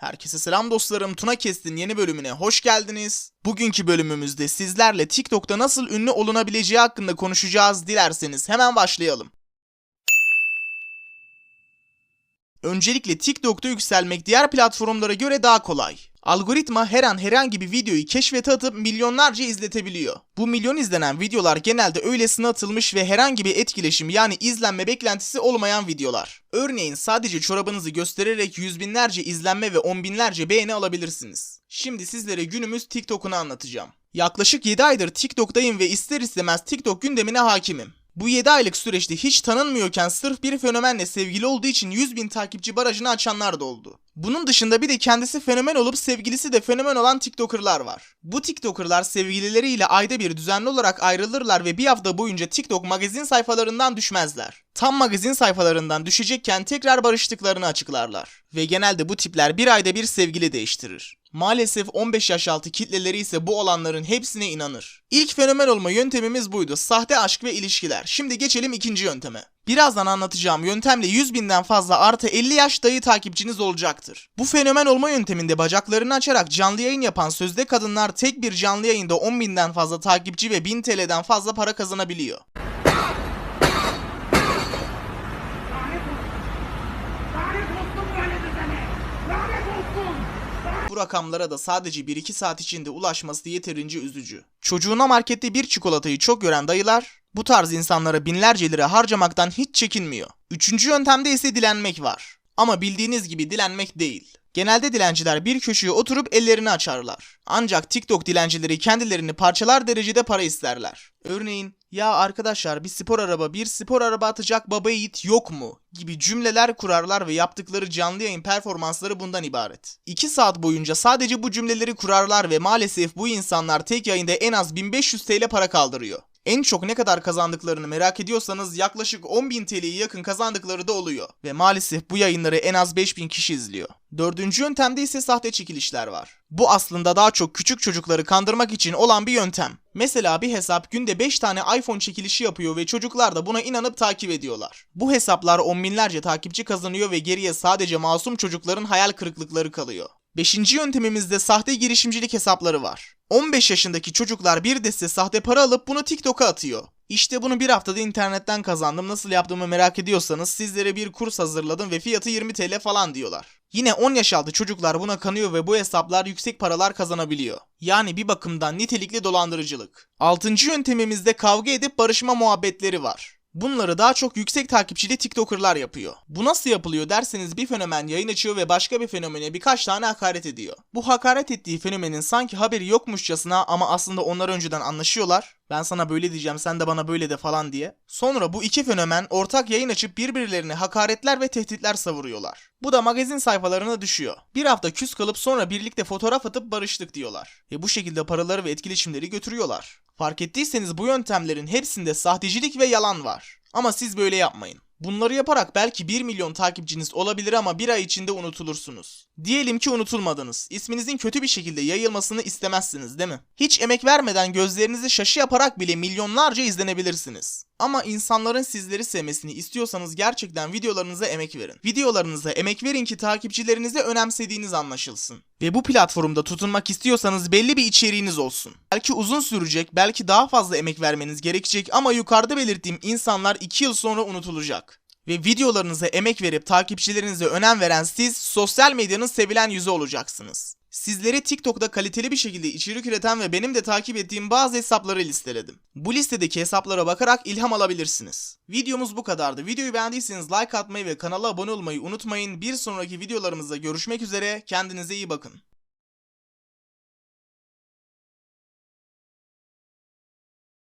Herkese selam dostlarım. Tuna Kest'in yeni bölümüne hoş geldiniz. Bugünkü bölümümüzde sizlerle TikTok'ta nasıl ünlü olunabileceği hakkında konuşacağız. Dilerseniz hemen başlayalım. Öncelikle TikTok'ta yükselmek diğer platformlara göre daha kolay. Algoritma her an herhangi bir videoyu keşfete atıp milyonlarca izletebiliyor. Bu milyon izlenen videolar genelde öylesine atılmış ve herhangi bir etkileşim yani izlenme beklentisi olmayan videolar. Örneğin sadece çorabınızı göstererek yüz binlerce izlenme ve on binlerce beğeni alabilirsiniz. Şimdi sizlere günümüz TikTok'unu anlatacağım. Yaklaşık 7 aydır TikTok'tayım ve ister istemez TikTok gündemine hakimim. Bu 7 aylık süreçte hiç tanınmıyorken sırf bir fenomenle sevgili olduğu için 100 bin takipçi barajını açanlar da oldu. Bunun dışında bir de kendisi fenomen olup sevgilisi de fenomen olan TikToker'lar var. Bu TikToker'lar sevgilileriyle ayda bir düzenli olarak ayrılırlar ve bir hafta boyunca TikTok magazin sayfalarından düşmezler. Tam magazin sayfalarından düşecekken tekrar barıştıklarını açıklarlar. Ve genelde bu tipler bir ayda bir sevgili değiştirir. Maalesef 15 yaş altı kitleleri ise bu olanların hepsine inanır. İlk fenomen olma yöntemimiz buydu. Sahte aşk ve ilişkiler. Şimdi geçelim ikinci yönteme. Birazdan anlatacağım yöntemle 100 binden fazla artı 50 yaş dayı takipçiniz olacaktır. Bu fenomen olma yönteminde bacaklarını açarak canlı yayın yapan sözde kadınlar tek bir canlı yayında 10 binden fazla takipçi ve 1000 TL'den fazla para kazanabiliyor. Lanet olsun! Lanet olsun! Bu rakamlara da sadece 1-2 saat içinde ulaşması yeterince üzücü. Çocuğuna markette bir çikolatayı çok gören dayılar bu tarz insanlara binlerce lira harcamaktan hiç çekinmiyor. Üçüncü yöntemde ise dilenmek var. Ama bildiğiniz gibi dilenmek değil. Genelde dilenciler bir köşeye oturup ellerini açarlar. Ancak TikTok dilencileri kendilerini parçalar derecede para isterler. Örneğin ya arkadaşlar bir spor araba bir spor araba atacak baba yiğit yok mu gibi cümleler kurarlar ve yaptıkları canlı yayın performansları bundan ibaret. 2 saat boyunca sadece bu cümleleri kurarlar ve maalesef bu insanlar tek yayında en az 1500 TL para kaldırıyor. En çok ne kadar kazandıklarını merak ediyorsanız yaklaşık 10.000 TL'ye yakın kazandıkları da oluyor. Ve maalesef bu yayınları en az 5000 kişi izliyor. Dördüncü yöntemde ise sahte çekilişler var. Bu aslında daha çok küçük çocukları kandırmak için olan bir yöntem. Mesela bir hesap günde 5 tane iPhone çekilişi yapıyor ve çocuklar da buna inanıp takip ediyorlar. Bu hesaplar on binlerce takipçi kazanıyor ve geriye sadece masum çocukların hayal kırıklıkları kalıyor. Beşinci yöntemimizde sahte girişimcilik hesapları var. 15 yaşındaki çocuklar bir deste sahte para alıp bunu TikTok'a atıyor. İşte bunu bir haftada internetten kazandım. Nasıl yaptığımı merak ediyorsanız sizlere bir kurs hazırladım ve fiyatı 20 TL falan diyorlar. Yine 10 yaş altı çocuklar buna kanıyor ve bu hesaplar yüksek paralar kazanabiliyor. Yani bir bakımdan nitelikli dolandırıcılık. Altıncı yöntemimizde kavga edip barışma muhabbetleri var. Bunları daha çok yüksek takipçili TikToker'lar yapıyor. Bu nasıl yapılıyor derseniz bir fenomen yayın açıyor ve başka bir fenomene birkaç tane hakaret ediyor. Bu hakaret ettiği fenomenin sanki haberi yokmuşçasına ama aslında onlar önceden anlaşıyorlar. Ben sana böyle diyeceğim sen de bana böyle de falan diye. Sonra bu iki fenomen ortak yayın açıp birbirlerine hakaretler ve tehditler savuruyorlar. Bu da magazin sayfalarına düşüyor. Bir hafta küs kalıp sonra birlikte fotoğraf atıp barıştık diyorlar. Ve bu şekilde paraları ve etkileşimleri götürüyorlar. Fark ettiyseniz bu yöntemlerin hepsinde sahtecilik ve yalan var. Ama siz böyle yapmayın. Bunları yaparak belki 1 milyon takipçiniz olabilir ama bir ay içinde unutulursunuz. Diyelim ki unutulmadınız. İsminizin kötü bir şekilde yayılmasını istemezsiniz değil mi? Hiç emek vermeden gözlerinizi şaşı yaparak bile milyonlarca izlenebilirsiniz. Ama insanların sizleri sevmesini istiyorsanız gerçekten videolarınıza emek verin. Videolarınıza emek verin ki takipçilerinizi önemsediğiniz anlaşılsın. Ve bu platformda tutunmak istiyorsanız belli bir içeriğiniz olsun. Belki uzun sürecek, belki daha fazla emek vermeniz gerekecek ama yukarıda belirttiğim insanlar 2 yıl sonra unutulacak. Ve videolarınıza emek verip takipçilerinize önem veren siz sosyal medyanın sevilen yüzü olacaksınız. Sizlere TikTok'ta kaliteli bir şekilde içerik üreten ve benim de takip ettiğim bazı hesapları listeledim. Bu listedeki hesaplara bakarak ilham alabilirsiniz. Videomuz bu kadardı. Videoyu beğendiyseniz like atmayı ve kanala abone olmayı unutmayın. Bir sonraki videolarımızda görüşmek üzere. Kendinize iyi bakın.